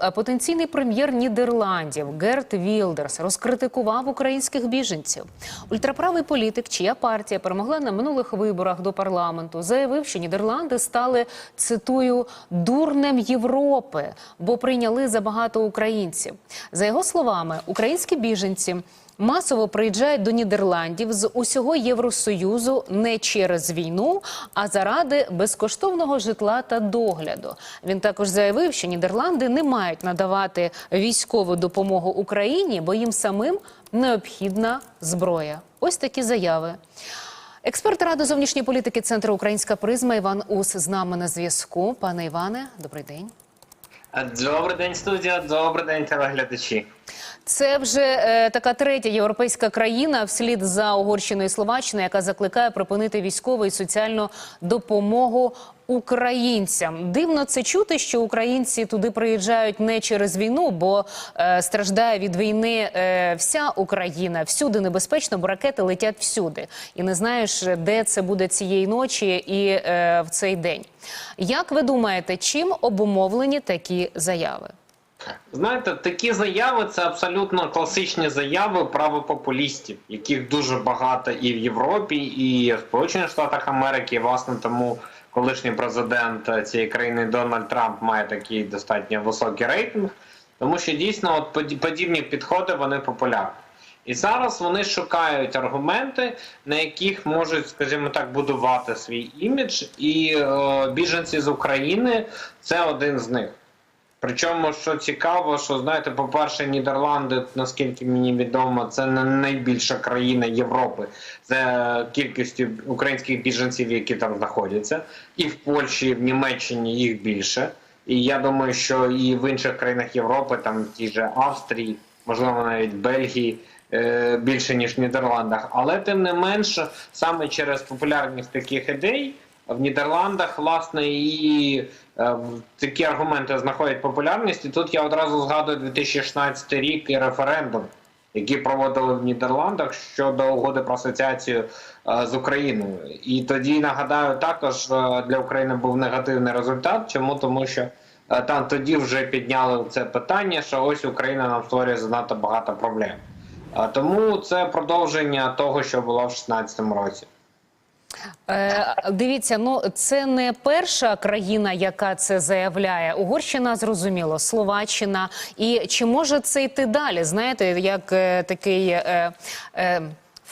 А Потенційний прем'єр Нідерландів Герт Вілдерс розкритикував українських біженців. Ультраправий політик, чия партія перемогла на минулих виборах до парламенту, заявив, що Нідерланди стали цитую дурнем Європи, бо прийняли забагато українців. За його словами, українські біженці. Масово приїжджають до Нідерландів з усього Євросоюзу не через війну, а заради безкоштовного житла та догляду. Він також заявив, що Нідерланди не мають надавати військову допомогу Україні, бо їм самим необхідна зброя. Ось такі заяви. Експерт ради зовнішньої політики Центру Українська призма Іван Ус з нами на зв'язку. Пане Іване, добрий день. Добрий день, студія. Добрий день, телеглядачі. Це вже е, така третя європейська країна вслід за Угорщиною і Словаччиною, яка закликає припинити військову і соціальну допомогу українцям. Дивно це чути, що українці туди приїжджають не через війну, бо е, страждає від війни е, вся Україна. Всюди небезпечно, бо ракети летять всюди, і не знаєш, де це буде цієї ночі і е, в цей день. Як ви думаєте, чим обумовлені такі заяви? Знаєте, такі заяви це абсолютно класичні заяви правопопулістів, яких дуже багато і в Європі, і в Сполучених Штатах Америки. Власне, тому колишній президент цієї країни Дональд Трамп має такий достатньо високий рейтинг, тому що дійсно от подібні підходи вони популярні. І зараз вони шукають аргументи, на яких можуть, скажімо так, будувати свій імідж, і е, біженці з України це один з них. Причому, що цікаво, що знаєте, по-перше, Нідерланди, наскільки мені відомо, це не найбільша країна Європи за кількістю українських біженців, які там знаходяться, і в Польщі, і в Німеччині їх більше. І я думаю, що і в інших країнах Європи, там в тій же Австрії, можливо, навіть Бельгії. е, Більше ніж в Нідерландах, але тим не менше, саме через популярність таких ідей в Нідерландах власне і е, такі аргументи знаходять популярність. І тут я одразу згадую 2016 рік і референдум, який проводили в Нідерландах щодо угоди про асоціацію е, з Україною. І тоді нагадаю, також е, для України був негативний результат. Чому тому, що там тоді вже підняли це питання, що ось Україна нам створює занадто багато проблем. Тому це продовження того, що було в 2016 році. Е, дивіться, ну це не перша країна, яка це заявляє. Угорщина зрозуміло, Словаччина. І чи може це йти далі? Знаєте, як е, такий е, е,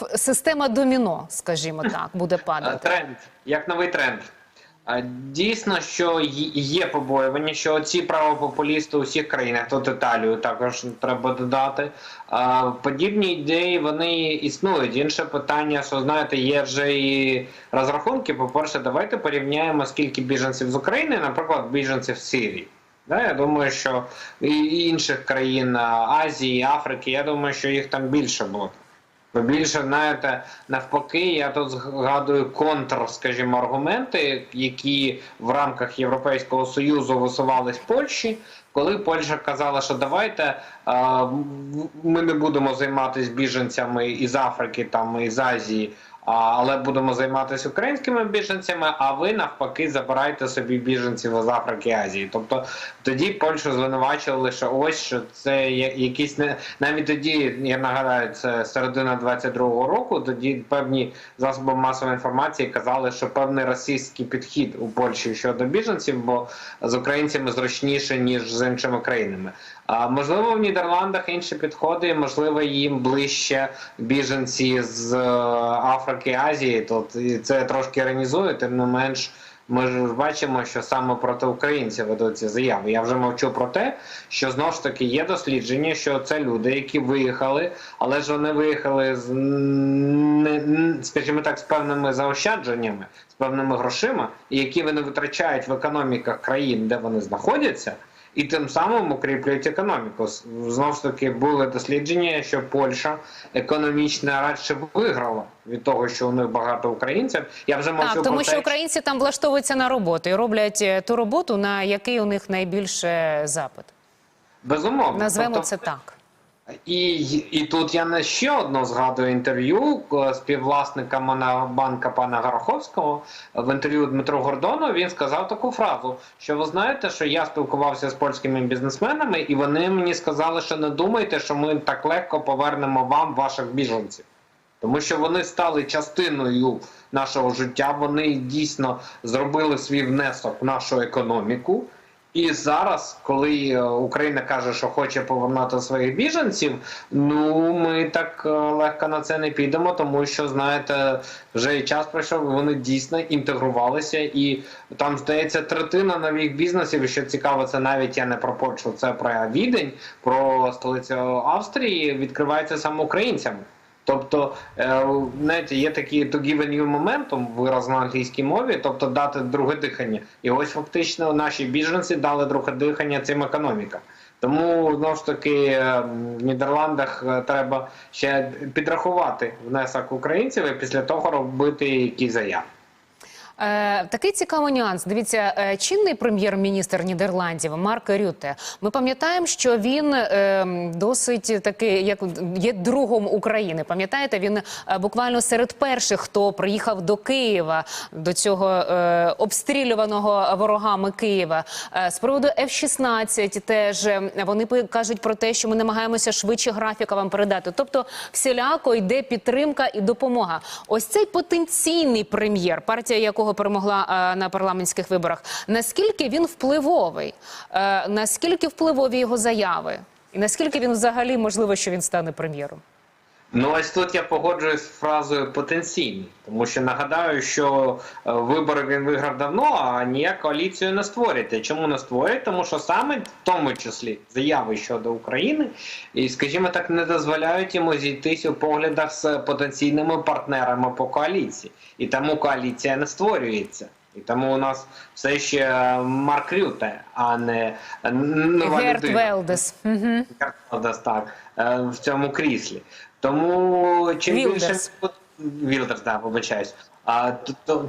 ф- система доміно, скажімо так, буде падати. Тренд, як новий тренд. Дійсно, що є побоювання, що ці правопопулісти у всіх країнах, тут Італію також треба додати. Подібні ідеї вони існують. Інше питання, що знаєте, є вже і розрахунки. По-перше, давайте порівняємо, скільки біженців з України, наприклад, біженців з Сирії. Да, я думаю, що і інших країн Азії, Африки, я думаю, що їх там більше буде. Більше, знаєте, навпаки, я тут згадую контр, скажімо, аргументи, які в рамках Європейського союзу висувались Польщі, коли Польща казала, що давайте ми не будемо займатися біженцями із Африки, там із Азії. Але будемо займатися українськими біженцями, а ви навпаки забирайте собі біженців з Африки і Азії. Тобто тоді Польщу звинувачували, що ось що це якісь не навіть тоді, я нагадаю, це середина 22-го року. Тоді певні засоби масової інформації казали, що певний російський підхід у Польщі щодо біженців, бо з українцями зручніше ніж з іншими країнами. А можливо, в Нідерландах інші підходи, можливо, їм ближче біженці з е, Африки, Азії. Тут це трошки іронізує, тим не менш. Ми ж бачимо, що саме проти українців ведуться заяви. Я вже мовчу про те, що знову ж таки є дослідження, що це люди, які виїхали, але ж вони виїхали з скажімо так, з певними заощадженнями, з певними грошима, які вони витрачають в економіках країн, де вони знаходяться. І тим самим укріплюють економіку. Знову ж таки були дослідження, що Польща економічно радше виграла від того, що у них багато українців. Я вже мовчу Так, про тому те, що українці там влаштовуються на роботу і роблять е, ту роботу, на який у них найбільше запит. безумовно Назвемо Тобто, це так. І, і тут я не ще одно згадую інтерв'ю е, співвласника Монобанка пана Гараховського. В інтерв'ю Дмитру Гордону він сказав таку фразу: що ви знаєте, що я спілкувався з польськими бізнесменами, і вони мені сказали, що не думайте, що ми так легко повернемо вам ваших біженців. Тому що вони стали частиною нашого життя, вони дійсно зробили свій внесок в нашу економіку. І зараз, коли е, Україна каже, що хоче повернути своїх біженців, ну ми так е, легко на це не підемо, тому що знаєте, вже і час пройшов, вони дійсно інтегрувалися, і там здається третина нових бізнесів. Що цікаво, це навіть я не про Польщу, це про Відень, про столицю Австрії, відкривається саме українцями. Тобто, е, знаєте, є такий to give a new momentum, вираз на англійській мові, тобто дати друге дихання. І ось фактично наші біженці дали друге дихання цим економікам. Тому знову ж таки е, в Нідерландах е, треба ще підрахувати внесок українців і після того робити якісь заяви. Е, такий цікавий нюанс. Дивіться, е, чинний прем'єр-міністр Нідерландів Марк Рюте. Ми пам'ятаємо, що він е, досить такий, як є другом України. Пам'ятаєте, він буквально серед перших, хто приїхав до Києва, до цього обстрілюваного ворогами Києва. З приводу F-16 теж вони кажуть про те, що ми намагаємося швидше графіка вам передати. Тобто, всіляко йде підтримка і допомога. Ось цей потенційний прем'єр, партія якого перемогла е, на парламентських виборах. Наскільки він впливовий? Е, наскільки впливові його заяви? І наскільки він взагалі можливо, що він стане прем'єром? Ну ось тут я погоджуюсь з фразою потенційний, тому що нагадаю, що е, вибори він виграв давно, а ніяк коаліцію не створюєте. Чому не створює? Тому що саме в тому числі заяви щодо України, і, скажімо так, не дозволяють йому зійтись у поглядах з потенційними партнерами по коаліції, і тому коаліція не створюється. І тому у нас все ще Марк Рюте, а не нова Герт людина. Велдес. Угу. Десь так е, в цьому кріслі. Тому чим Вілдерс. більше Вілдерс, да, вибачаюсь. А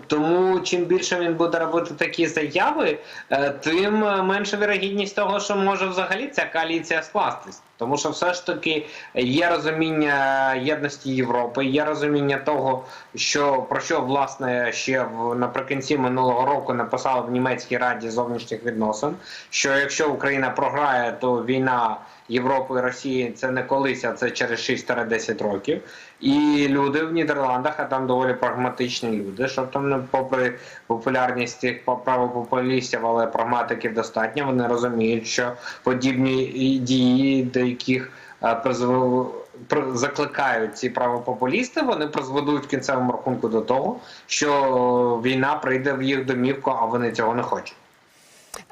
тому чим більше він буде робити такі заяви, е, тим е, менша вірогідність того, що може взагалі ця коаліція скластись. Тому що все ж таки є розуміння єдності Європи, є розуміння того, що про що власне ще в наприкінці минулого року написали в німецькій раді зовнішніх відносин. Що якщо Україна програє, то війна Європи і Росії це не колись, а це через 6-10 років. І люди в Нідерландах, а там доволі прагматичні люди, щоб там не попри популярність тих правопопулістів, але прагматиків достатньо. Вони розуміють, що подібні дії, до яких е, призв- при- закликають ці правопопулісти, вони призведуть в кінцевому рахунку до того, що війна прийде в їх домівку, а вони цього не хочуть.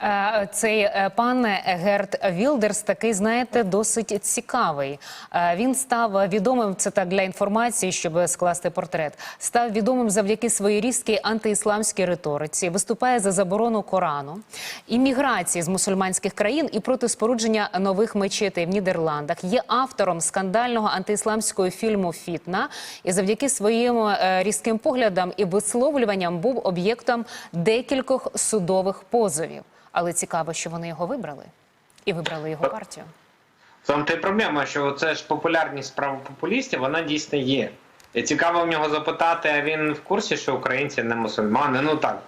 Е, Цей е, пан Герт Вілдерс такий, знаєте, досить цікавий. Е, Він став відомим, це так для інформації, щоб скласти портрет. Став відомим завдяки своїй різкій антиісламській риториці, виступає за заборону Корану, імміграції з мусульманських країн і проти спорудження нових мечетей в Нідерландах. Є автором скандального антиісламського фільму Фітна і завдяки своїм різким поглядам і висловлюванням був об'єктом декількох судових позовів. Але цікаво, що вони його вибрали і вибрали його партію. Тому та й проблема, що це ж популярність правопопулістів, вона дійсно є. І цікаво в нього запитати, а він в курсі, що українці не мусульмани. Ну так,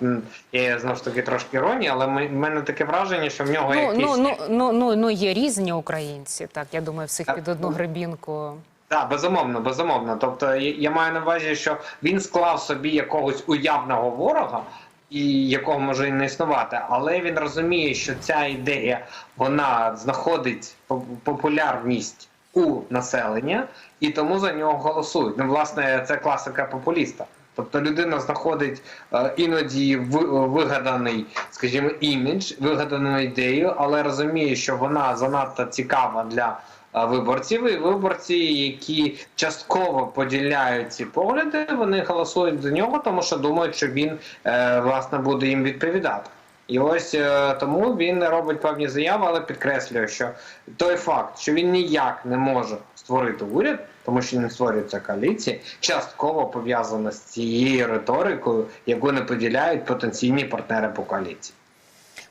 є знову ж таки трошки іронії, але ми- в мене таке враження, що в нього Ну, якісь. ну, ну, ну, ну, ну, є різні українці. Так, я думаю, всіх Так, під одну ну, гребінку. Так, безумовно, безумовно. Тобто я я маю на увазі, що він склав собі якогось уявного ворога, і якого може і не існувати, але він розуміє, що ця ідея вона знаходить по- популярність у населення, і тому за нього голосують. Ну, власне, це класика популіста. Тобто людина знаходить е, іноді ви- вигаданий, скажімо, імідж, вигадану ідею, але розуміє, що вона занадто цікава для виборців, і виборці, які частково поділяють ці погляди, вони голосують за нього, тому що думають, що він е, власне буде їм відповідати. І ось е, тому він робить певні заяви, але підкреслює, що той факт, що він ніяк не може створити уряд, тому що не створюється коаліція, частково пов'язано з цією риторикою, яку не поділяють потенційні партнери по коаліції.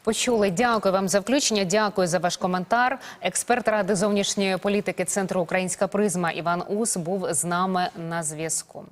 Почули. Дякую вам за включення. Дякую за ваш коментар. Експерт ради зовнішньої політики Центру Українська призма Іван Ус був з нами на зв'язку.